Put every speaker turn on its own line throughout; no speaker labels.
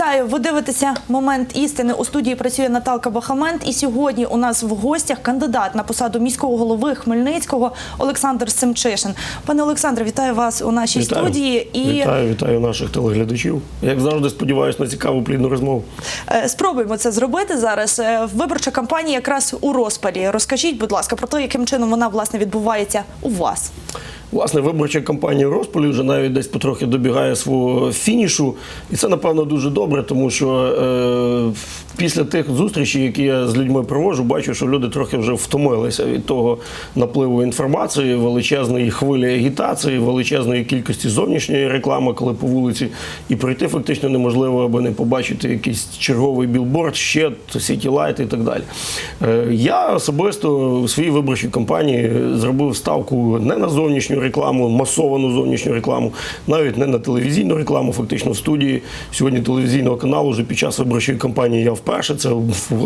Вітаю! Ви дивитеся момент істини. У студії працює Наталка Бахамент. І сьогодні у нас в гостях кандидат на посаду міського голови Хмельницького Олександр Семчишин. Пане Олександре, вітаю вас у нашій
Вітаю.
студії. І
Вітаю, вітаю наших телеглядачів. Як завжди, сподіваюся на цікаву плідну розмову.
е, спробуємо це зробити зараз. Е, Виборча кампанія якраз у розпалі. Розкажіть, будь ласка, про те, яким чином вона власне відбувається у вас.
Власне, виборча кампанія в розпалі вже навіть десь потрохи добігає свого фінішу, і це напевно дуже добре, тому що е, після тих зустрічей, які я з людьми проводжу, бачу, що люди трохи вже втомилися від того напливу інформації, величезної хвилі агітації, величезної кількості зовнішньої реклами, коли по вулиці і пройти фактично неможливо, аби не побачити якийсь черговий білборд, ще сіті лайт і так далі. Е, Я особисто у своїй виборчій кампанії зробив ставку не на зовнішню рекламу, масовану зовнішню рекламу, навіть не на телевізійну рекламу, фактично в студії сьогодні телевізійного каналу вже під час виборчої кампанії я вперше. Це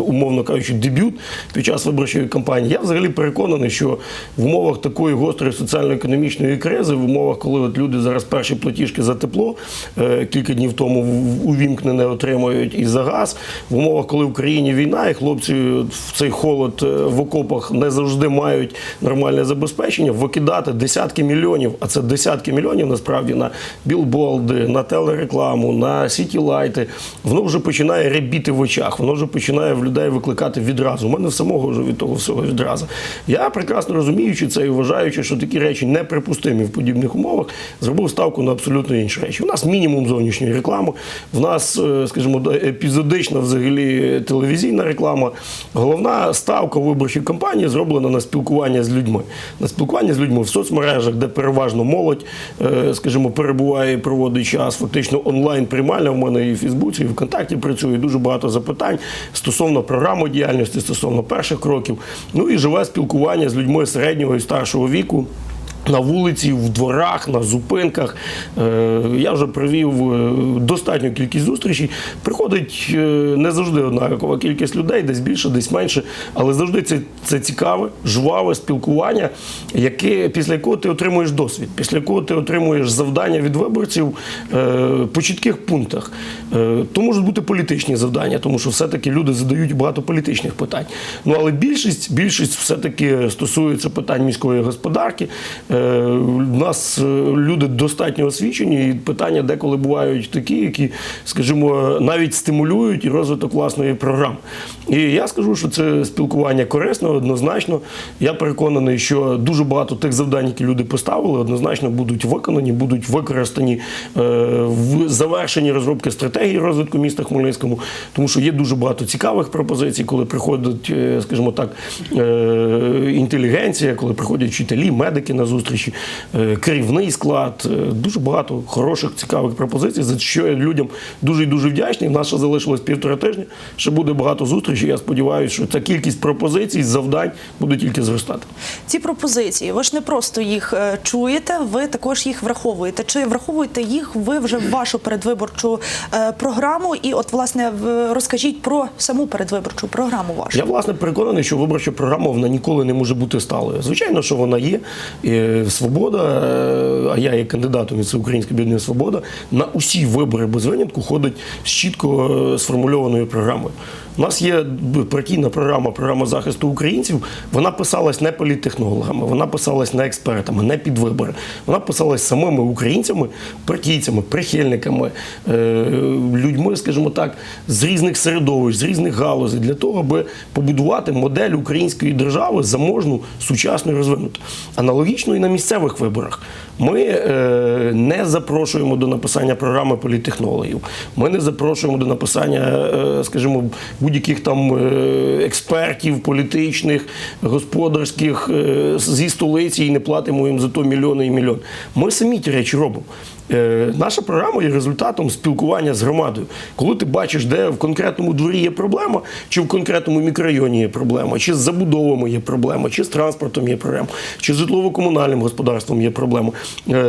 умовно кажучи, дебют під час виборчої кампанії. Я взагалі переконаний, що в умовах такої гострої соціально-економічної кризи, в умовах, коли от люди зараз перші платіжки за тепло е, кілька днів тому увімкнене отримують і за газ, в умовах, коли в країні війна, і хлопці в цей холод е, в окопах не завжди мають нормальне забезпечення, викидати десятки мільйонів, а це десятки мільйонів насправді на білболди, на телерекламу, на сіті-лайти, воно вже починає рябіти в очах, воно вже починає в людей викликати відразу. У мене самого вже від того всього відразу. Я прекрасно розуміючи це і вважаючи, що такі речі неприпустимі в подібних умовах, зробив ставку на абсолютно інші речі. У нас мінімум зовнішньої реклами, в нас, е, скажімо, епізодична взагалі телевізійна реклама. Головна ставка виборчої кампанії зроблена на спілкування з людьми. На спілкування з людьми в соцмережах, де переважно молодь, е, скажімо, перебуває і проводить час. Фактично онлайн приймальна в мене і в Фейсбуці, і ВКонтакті працює дуже багато запитань стосовно програми діяльності, стосовно перших кроків. Ну і живе спілкування з людьми середнього і старшого віку. На вулиці, в дворах, на зупинках. Е, Я вже провів е, достатню кількість зустрічей. Приходить е, не завжди однакова кількість людей, десь більше, десь менше, але завжди це, це цікаве, жваве спілкування, яке, після якого ти отримуєш досвід, після якого ти отримуєш завдання від виборців по чітких пунктах. То можуть бути політичні завдання, тому що все-таки люди задають багато політичних питань. Ну але більшість, більшість все-таки стосується питань міської господарки. Е, У нас е, люди достатньо освічені, і питання деколи бувають такі, які, скажімо, навіть стимулюють розвиток власної програми. І я скажу, що це спілкування корисно, однозначно. Я переконаний, що дуже багато тих завдань, які люди поставили, однозначно будуть виконані, будуть використані е, в завершенні розробки стратегії розвитку міста Хмельницькому, тому що є дуже багато цікавих пропозицій, коли приходить, е, скажімо так, е, інтелігенція, коли приходять вчителі, медики на зустрічі, е, керівний склад. Е, Дуже багато хороших, цікавих пропозицій, за що я людям дуже і дуже вдячний. В нас ще залишилось півтора тижня. Ще буде багато зустрічей. Я сподіваюся, що ця кількість пропозицій, завдань буде тільки зростати.
Ці пропозиції, ви ж не просто їх е, чуєте, ви також їх враховуєте. Чи враховуєте їх ви вже в вашу передвиборчу програму? І от власне розкажіть про саму передвиборчу програму вашу.
Я власне переконаний, що виборча програма вона ніколи не може бути сталою. Звичайно, що вона є. І свобода, е, а я є кандидатом від Всеукраїнської об'єднання Свобода, на усі вибори без винятку ходить з чітко е, сформульованою програмою. У нас є партійна програма, програма захисту українців. Вона писалась не політтехнологами, вона писалась не експертами, не під вибори. Вона писалась самими українцями, партійцями, прихильниками, е, людьми, скажімо так, з різних середовищ, з різних галузей, для того, аби побудувати модель української держави заможну, сучасну і розвинуту. Аналогічно і на місцевих виборах. Ми е, не запрошуємо до написання програми політтехнологів. Ми не запрошуємо до написання, е, скажімо, будь-яких там е, експертів політичних, господарських е, зі столиці і не платимо їм за то мільйони і мільйон. Ми самі ті речі робимо. Е, Наша програма є результатом спілкування з громадою. Коли ти бачиш, де в конкретному дворі є проблема, чи в конкретному мікрорайоні є проблема, чи з забудовами є проблема, чи з транспортом є проблема, чи з житлово-комунальним господарством є проблема.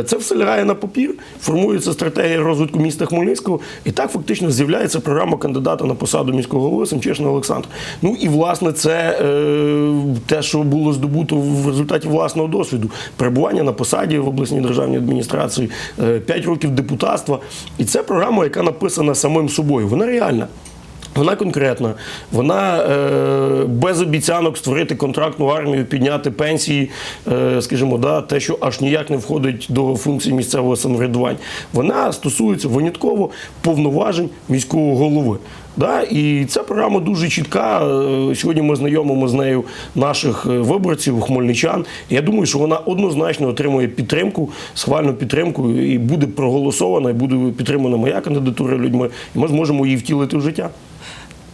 Це все лягає на папір, формується стратегія розвитку міста Хмельницького, і так фактично з'являється програма кандидата на посаду міського голови Семчешина Олександр, Ну і власне це е, те, що було здобуто в результаті власного досвіду, перебування на посаді в обласній державній адміністрації. е, 5 років депутатства. І це програма, яка написана самим собою. Вона реальна. Вона конкретна, вона е, без обіцянок створити контрактну армію, підняти пенсії, е, скажімо, да, те, що аж ніяк не входить до функції місцевого самоврядування. Вона стосується винятково повноважень міського голови. Да? І ця програма дуже чітка. Е, Сьогодні ми знайомимо з нею наших е, виборців, хмельничан. Я думаю, що вона однозначно отримує підтримку, схвальну підтримку, і буде проголосована, і буде підтримана моя кандидатура людьми, і ми зможемо її втілити в життя.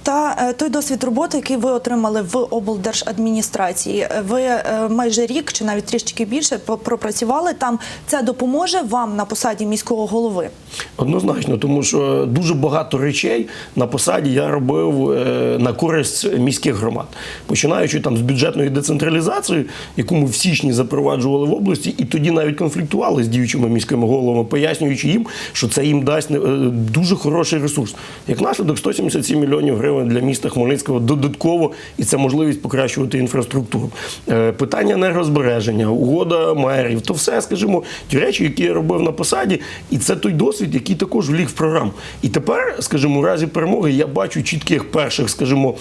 Та е, той досвід роботи, який ви отримали в облдержадміністрації, е, ви е, майже рік чи навіть трішки більше пропрацювали там. Це допоможе вам на посаді міського голови.
Однозначно, тому що дуже багато речей на посаді я робив на користь міських громад, починаючи там з бюджетної децентралізації, яку ми в січні запроваджували в області, і тоді навіть конфліктували з діючими міськими головами, пояснюючи їм, що це їм дасть дуже хороший ресурс. Як наслідок 177 мільйонів гривень для міста Хмельницького додатково, і це можливість покращувати інфраструктуру. Е, Питання енергозбереження, угода мерів, то все, скажімо, ті речі, які я робив на посаді, і це той досвід, який також вліг в програму. І тепер, скажімо, у разі перемоги я бачу чітких перших, скажімо.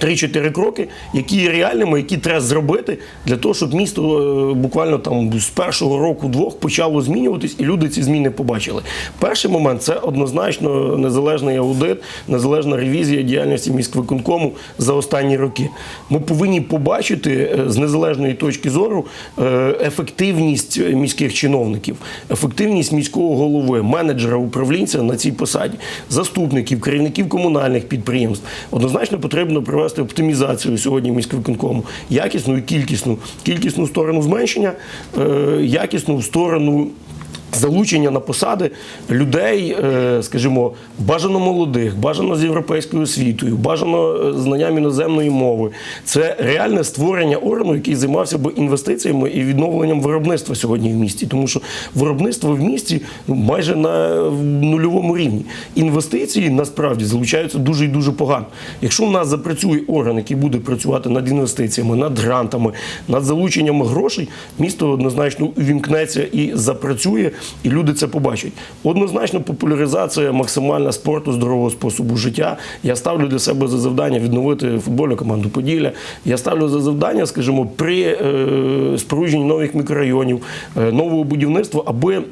3-4 кроки, які є реальними, які треба зробити для того, щоб місто е, буквально там з першого року двох почало змінюватись, і люди ці зміни побачили. Перший момент це однозначно незалежний аудит, незалежна ревізія діяльності міськвиконкому за останні роки. Ми повинні побачити е, з незалежної точки зору е, ефективність міських чиновників, ефективність міського голови, менеджера, управлінця на цій посаді, заступників, керівників комунальних підприємств. Однозначно потрібно провести оптимізацію сьогодні міськвиконкому, якісну і кількісну, кількісну сторону зменшення, е, якісну сторону. Залучення на посади людей, е, скажімо, бажано молодих, бажано з європейською освітою, бажано е, знанням іноземної мови. Це реальне створення органу, який займався би інвестиціями і відновленням виробництва сьогодні в місті. Тому що виробництво в місті ну, майже на нульовому рівні. Інвестиції насправді залучаються дуже і дуже погано. Якщо в нас запрацює орган, який буде працювати над інвестиціями, над грантами, над залученням грошей, місто однозначно увімкнеться і запрацює, і люди це побачать. Однозначно, популяризація максимальна спорту, здорового способу життя. Я ставлю для себе за завдання відновити футбольну команду Поділля. Я ставлю за завдання, скажімо, при е, спорудженні нових мікрорайонів, е, нового будівництва, аби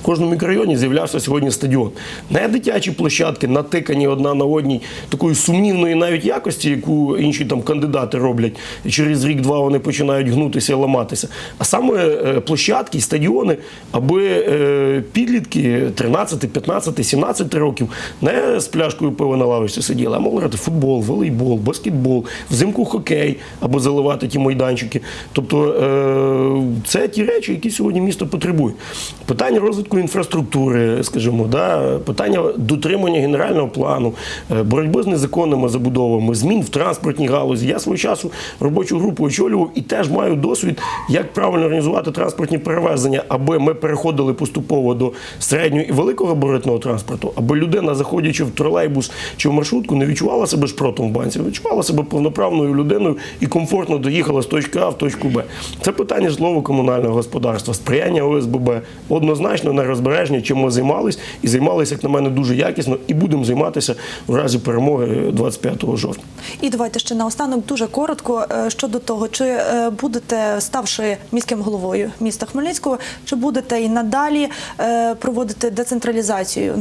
в кожному мікрорайоні з'являвся сьогодні стадіон. Не дитячі площадки, натикані одна на одній, такої сумнівної навіть якості, яку інші там кандидати роблять. І через рік-два вони починають гнутися і ламатися. А саме е, площадки, стадіони, аби е, підлітки 13, 15, 17 років не з пляшкою пива на лавочці сиділи, а могли грати футбол, волейбол, баскетбол, взимку хокей або заливати ті майданчики. Тобто е, це ті речі, які сьогодні місто потребує. Питання розвитку інфраструктури, скажімо, да, питання дотримання генерального плану, е, боротьби з незаконними забудовами, змін в транспортній галузі. Я свого часу робочу групу очолював і теж маю досвід, як правильно організувати транспортні перевезення, аби ми переходили поступово до середнього і великого габаритного транспорту, аби людина, заходячи в тролейбус чи в маршрутку, не відчувала себе шпротом в банці, відчувала себе повноправною людиною і комфортно доїхала з точки А в точку Б. Це питання житлово-комунального господарства, сприяння ОСББ, однозначно нерозбережні, чим ми займались, і займалися, як на мене, дуже якісно, і будемо займатися в разі перемоги 25 жовтня.
І давайте ще наостанок дуже коротко е, щодо того, чи е, будете, ставши міським головою міста Хмельницького, чи будете і надалі е, проводити децентралізацію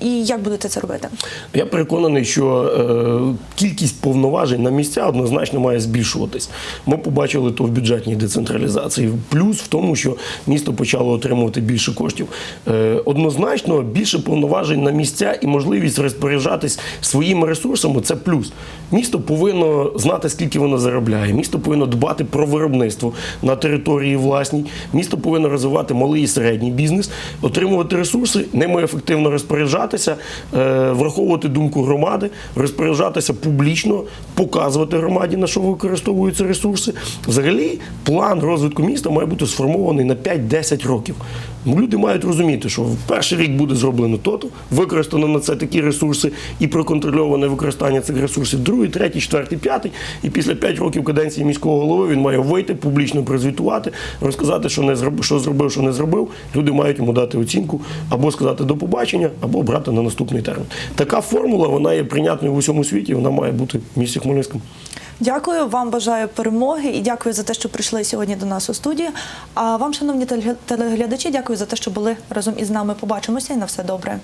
і як будете це робити?
Я переконаний, що кількість повноважень на місця однозначно має збільшуватись. Ми побачили то в бюджетній децентралізації. Плюс в тому, що місто почало отримувати більше коштів. Е, однозначно більше повноважень на місця і можливість розпоряджатись своїми ресурсами це плюс. Місто повинно знати, скільки воно заробляє. Місто повинно дбати про виробництво на території власній. Місто повинно розвивати малий і середній бізнес, отримувати ресурси, ними ефективно розпоряджатися, е, враховувати думку громади, розпоряджатися публічно, показувати громаді, на що використовуються ресурси. Взагалі, план розвитку міста має бути сформований на 5-10 років. Люди мають мають розуміти, що в перший рік буде зроблено то-то, використано на це такі ресурси і проконтрольоване використання цих ресурсів. Другий, третій, четвертий, п'ятий. І після п'ять років каденції міського голови він має вийти, публічно прозвітувати, розказати, що не зробив, що зробив, що не зробив. Люди мають йому дати оцінку або сказати до побачення, або брати на наступний термін. Така формула вона є прийнятною в усьому світі. Вона має бути в місті Хмельницькому.
Дякую вам, бажаю перемоги і дякую за те, що прийшли сьогодні до нас у студію. А вам, шановні телеглядачі, дякую за те, що були разом із нами. Побачимося і на все добре.